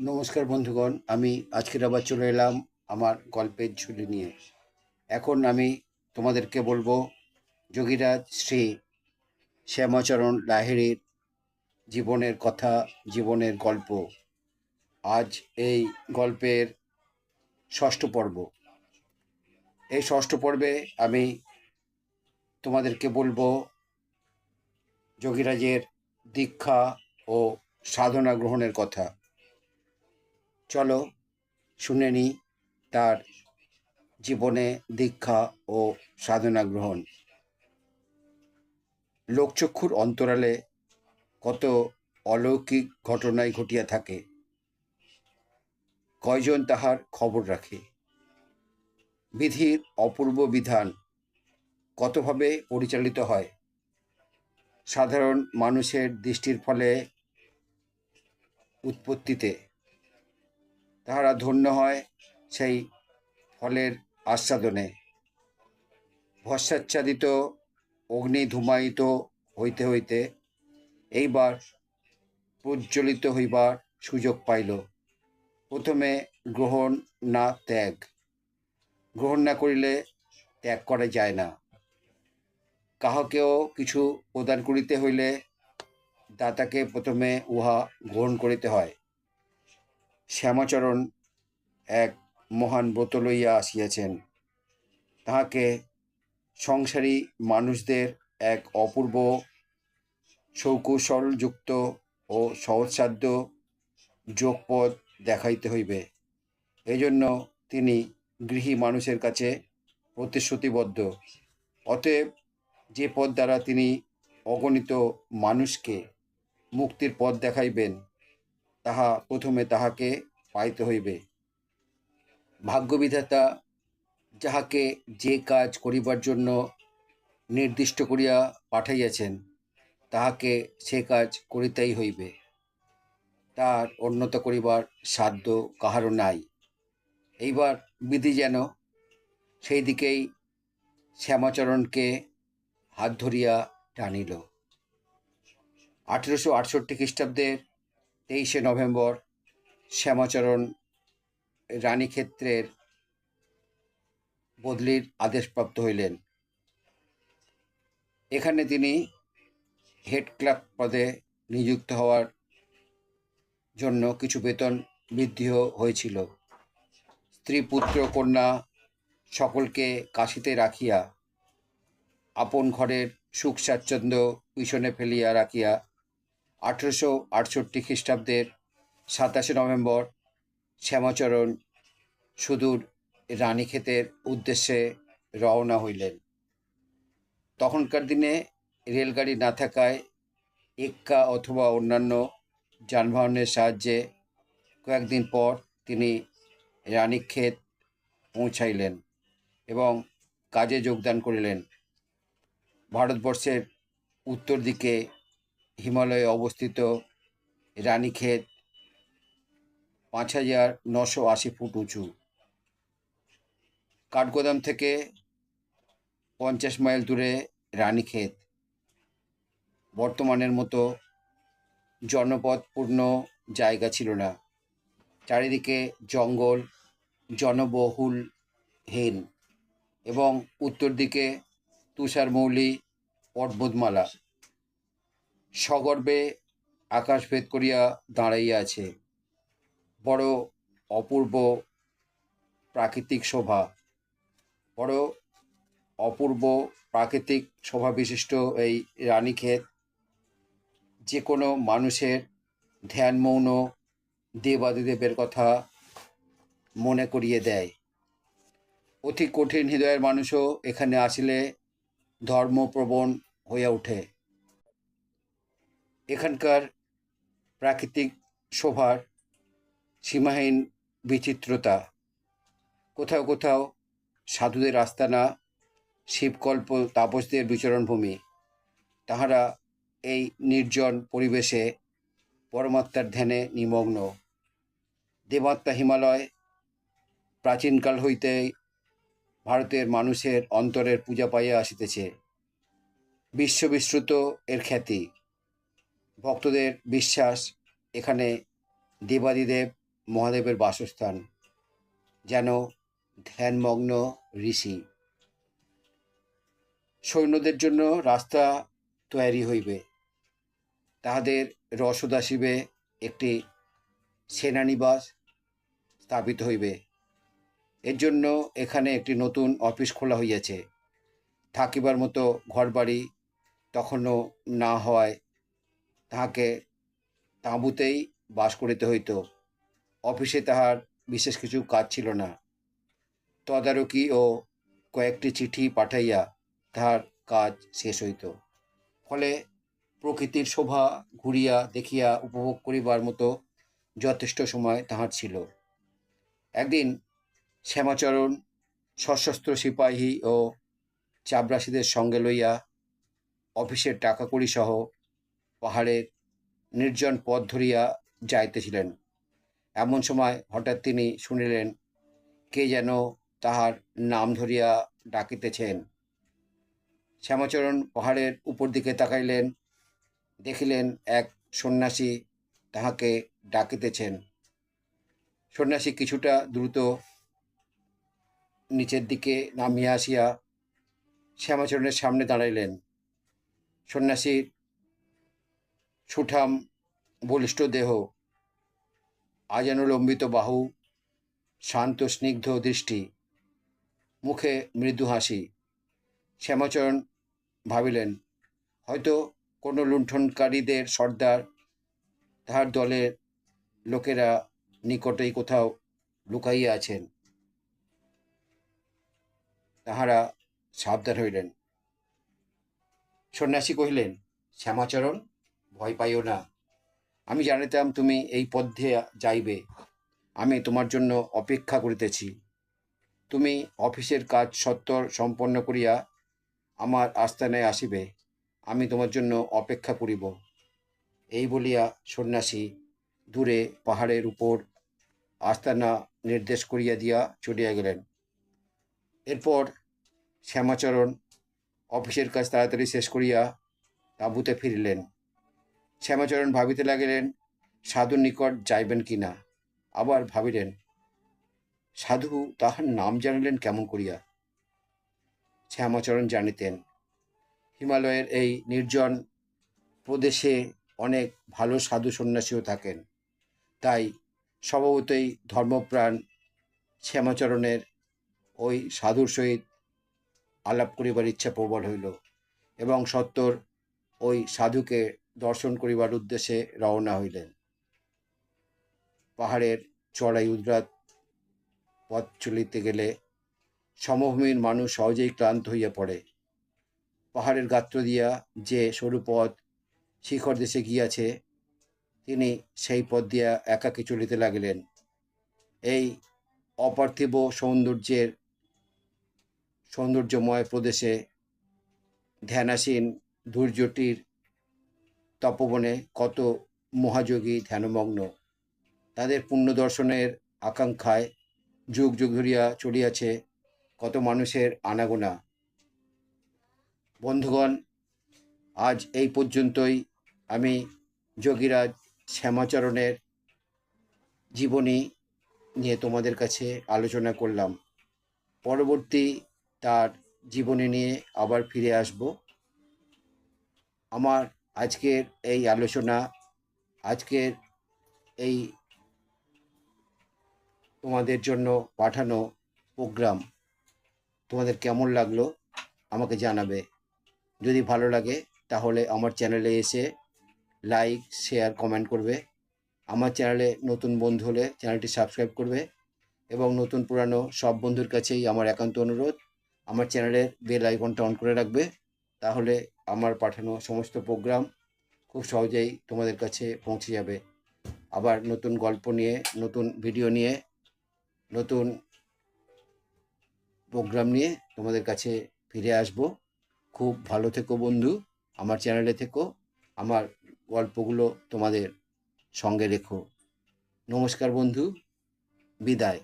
নমস্কার বন্ধুগণ, আমি আজকের আবার চলে এলাম আমার গল্পের ঝুলি নিয়ে। এখন আমি তোমাদেরকে বলব, যোগীরাজ শ্রী শ্যামাচরণ লাহিড়ির জীবনের কথা, জীবনের গল্প। আজ এই গল্পের ষষ্ঠ পর্ব। এই ষষ্ঠ পর্বে আমি তোমাদেরকে বলব, যোগীরাজের দীক্ষা ও সাধনা গ্রহণের কথা। চলো শুনে নিই তার জীবনে দীক্ষা ও সাধনা গ্রহণ। লোকচক্ষুর অন্তরালে কত অলৌকিক ঘটনাই ঘটিয়া থাকে। কয়জন তাহার খবর রাখে? বিধির অপূর্ব বিধান কতভাবে পরিচালিত হয়? সাধারণ মানুষের দৃষ্টির ফলে উৎপত্তিতে তাহারা ধন্য হয় সেই ফলের আস্বাদনে। ভস্মাচ্ছাদিত অগ্নি ধূমায়িত হইতে হইতে এইবার প্রজ্বলিত হইবার সুযোগ পাইল। প্রথমে গ্রহণ না ত্যাগ। গ্রহণ না করিলে ত্যাগ করা যায় না। কাহাকেও কিছু প্রদান করিতে হইলে দাতাকে প্রথমে উহা গ্রহণ করিতে হয়। শ্যামাচরণ এক মহান ব্রত লইয়া আসিয়াছেন। তাহাকে সংসারী মানুষদের এক অপূর্ব সৌকৌশলযুক্ত ও সহজসাধ্য যোগপদ দেখাইতে হইবে। এজন্য তিনি গৃহী মানুষের কাছে প্রতিশ্রুতিবদ্ধ। অতএব যে পথ দ্বারা তিনি অগণিত মানুষকে মুক্তির পথ দেখাইবেন তাহা প্রথমে তাহাকে পাইতে হইবে। ভাগ্যবিধাতা যাহাকে যে কাজ করিবার জন্য নির্দিষ্ট করিয়া পাঠাইয়াছেন, তাহাকে সে কাজ করিতেই হইবে। তার উন্নত করিবার সাধ্য কাহারও নাই। এইবার বিধি যেন সেই দিকেই শ্যামাচরণকে হাত ধরিয়া টানিল। আঠেরোশো আটষট্টি খ্রিস্টাব্দের তেইশে নভেম্বর শ্যামাচরণ রানীক্ষেত্রের বদলির আদেশপ্রাপ্ত হইলেন। এখানে তিনি হেড ক্লার্ক পদে নিযুক্ত হওয়ার জন্য কিছু বেতন বৃদ্ধিও হয়েছিল। স্ত্রী পুত্র কন্যা সকলকে কাশিতে রাখিয়া, আপন ঘরের সুখ স্বাচ্ছন্দ্য পিছনে ফেলিয়া রাখিয়া আঠেরোশো আটষট্টি খ্রিস্টাব্দের সাতাশে নভেম্বর শ্যামাচরণ সুদূর রানীক্ষেতের উদ্দেশ্যে রওনা হইলেন। তখনকার দিনে রেলগাড়ি না থাকায় এক্কা অথবা অন্যান্য যানবাহনের সাহায্যে কয়েকদিন পর তিনি রানীক্ষেত পৌঁছাইলেন এবং কাজে যোগদান করিলেন। ভারতবর্ষের উত্তর দিকে হিমালয়ে অবস্থিত রানীক্ষেত, পাঁচ হাজার নশো আশি ফুট উঁচু। কাঠগোদাম থেকে পঞ্চাশ মাইল দূরে রানীক্ষেত। বর্তমানের মতো জনপদপূর্ণ জায়গা ছিল না। চারিদিকে জঙ্গল, জনবহুল জনবহুলহীন এবং উত্তর দিকে তুষারমৌলি পর্বতমালা। সগর্বে আকাশ ভেদ করিয়া দাঁড়াইয়া আছে। বড় অপূর্ব প্রাকৃতিক শোভা। বড় অপূর্ব প্রাকৃতিক শোভা বিশিষ্ট এই রানীক্ষেত। যে কোনো মানুষের ধ্যানমৌন দেবাদিদেবের কথা মনে করিয়ে দেয়। অতি কঠিন হৃদয়ের মানুষও এখানে আসলে ধর্মপ্রবণ হইয়া ওঠে। এখানকার প্রাকৃতিক শোভার সীমাহীন বিচিত্রতা। কোথাও কোথাও সাধুদের আস্তানা, শিবকল্প, তাপসদের বিচরণভূমি তাহারা এই নির্জন পরিবেশে পরমাত্মার ধ্যানে নিমগ্ন। দেবাত্মা হিমালয় প্রাচীনকাল হইতেই ভারতের মানুষের অন্তরের পূজা পাইয়া আসিতেছে। বিশ্ববিশ্রুত এর খ্যাতি। ভক্তদের বিশ্বাস, এখানে দেবাদিদেব মহাদেবের বাসস্থান, যেন ধ্যানমগ্ন ঋষি। সৈন্যদের জন্য রাস্তা তৈরি হইবে। তাহাদের রসদ আসিবে, একটি সেনানিবাস স্থাপিত হইবে। এর জন্য এখানে একটি নতুন অফিস খোলা হইয়াছে। থাকিবার মতো ঘরবাড়ি তখনও না হওয়ায় তাহাকে তাঁবুতেই বাস করিতে হইত। অফিসে তাহার বিশেষ কিছু কাজ ছিল না। তদারকি ও কয়েকটি চিঠি পাঠাইয়া তাহার কাজ শেষ হইত। ফলে প্রকৃতির শোভা ঘুরিয়া দেখিয়া উপভোগ করিবার মতো যথেষ্ট সময় তাহার ছিল। একদিন শ্যামাচরণ সশস্ত্র সিপাহী ও চাবরাসীদের সঙ্গে লইয়া অফিসের টাকা সহ পাহাড়ের নির্জন পথ ধরিয়া যাইতেছিলেন। এমন সময় হঠাৎ তিনি শুনিলেন, কে যেন তাহার নাম ধরিয়া ডাকিতেছেন। শ্যামাচরণ পাহাড়ের উপর দিকে তাকাইলেন, দেখিলেন এক সন্ন্যাসী তাহাকে ডাকিতেছেন। সন্ন্যাসী কিছুটা দ্রুত নিচের দিকে নামিয়া আসিয়া শ্যামাচরণের সামনে দাঁড়াইলেন। সন্ন্যাসীর সুঠাম বলিষ্ঠ দেহ। আজানুলম্বিত বাহু, শান্ত স্নিগ্ধ দৃষ্টি, মুখে মৃদু হাসি। শ্যামাচরণ ভাবিলেন, হয়তো কোনো লুণ্ঠনকারীদের সর্দার, তাহার দলের লোকেরা নিকটেই কোথাও লুকাইয়া আছেন। তাহারা সাবধান হইলেন। সন্ন্যাসী কহিলেন, শ্যামাচরণ ভয় পাইও না। আমি জানিতাম তুমি এই পথে যাইবে। আমি তোমার জন্য অপেক্ষা করিতেছি। তুমি অফিসের কাজ সত্তর সম্পন্ন করিয়া আমার আস্থানায় আসিবে। আমি তোমার জন্য অপেক্ষা করিব। এই বলিয়া সন্ন্যাসী দূরে পাহাড়ের উপর আস্তানা নির্দেশ করিয়া দিয়া চলিয়া গেলেন। এরপর শ্যামাচরণ অফিসের কাজ তাড়াতাড়ি শেষ করিয়া তাঁবুতে ফিরিলেন। শ্যামাচরণ ভাবিতে লাগিলেন, সাধুর নিকট যাইবেন কি না? আবার ভাবিলেন, সাধু তাহার নাম জানিলেন কেমন করিয়া? শ্যামাচরণ জানিতেন, হিমালয়ের এই নির্জন প্রদেশে অনেক ভালো সাধু সন্ন্যাসীও থাকেন। তাই স্বভাবতই ধর্মপ্রাণ শ্যামাচরণের ওই সাধুর সহিত আলাপ করিবার ইচ্ছা প্রবল হইল এবং সত্তর ওই সাধুকে দর্শন করিবার উদ্দেশ্যে রওনা হইলেন। পাহাড়ের চড়াই উদ্রাত পথ চলিতে গেলে সমভূমির মানুষ সহজেই ক্লান্ত হইয়া পড়ে। পাহাড়ের গাত্র দিয়া যে সরু পথ শিখর দেশে গিয়াছে, তিনি সেই পথ দিয়া একাকী চলিতে লাগিলেন। এই অপার্থিব সৌন্দর্যের সৌন্দর্যময় প্রদেশে ধ্যানাসীন ধৈর্যটির তপবনে কত মহাযোগী ধ্যানমগ্ন। তাদের পুণ্য দর্শনের আকাঙ্ক্ষায় যুগ যুগ ধরিয়া চলিয়াছে কত মানুষের আনাগোনা। বন্ধুগণ, আজ এই পর্যন্তই। আমি যোগীরাজ শ্যামাচরণের জীবনী নিয়ে তোমাদের কাছে আলোচনা করলাম। পরবর্তী তার জীবনী নিয়ে আবার ফিরে আসব। আমার আজকের এই আলোচনা, আজকের এই তোমাদের জন্য পাঠানো প্রোগ্রাম তোমাদের কেমন লাগল আমাকে জানাবে। যদি ভালো লাগে তাহলে আমার চ্যানেলে এসে লাইক, শেয়ার, কমেন্ট করবে। আমার চ্যানেলে নতুন বন্ধু হলে চ্যানেলটি সাবস্ক্রাইব করবে এবং নতুন পুরানো সব বন্ধুর কাছেই আমার একান্ত অনুরোধ, আমার চ্যানেলের বেল আইকনটা অন করে রাখবে। তাহলে আমার পাঠানো সমস্ত প্রোগ্রাম খুব সহজেই তোমাদের কাছে পৌঁছে যাবে। আবার নতুন গল্প নিয়ে, নতুন ভিডিও নিয়ে, নতুন প্রোগ্রাম নিয়ে তোমাদের কাছে ফিরে আসব। খুব ভালো থেকো বন্ধু, আমার চ্যানেলে থেকো, আমার গল্পগুলো তোমাদের সঙ্গে রেখো। নমস্কার বন্ধু, বিদায়।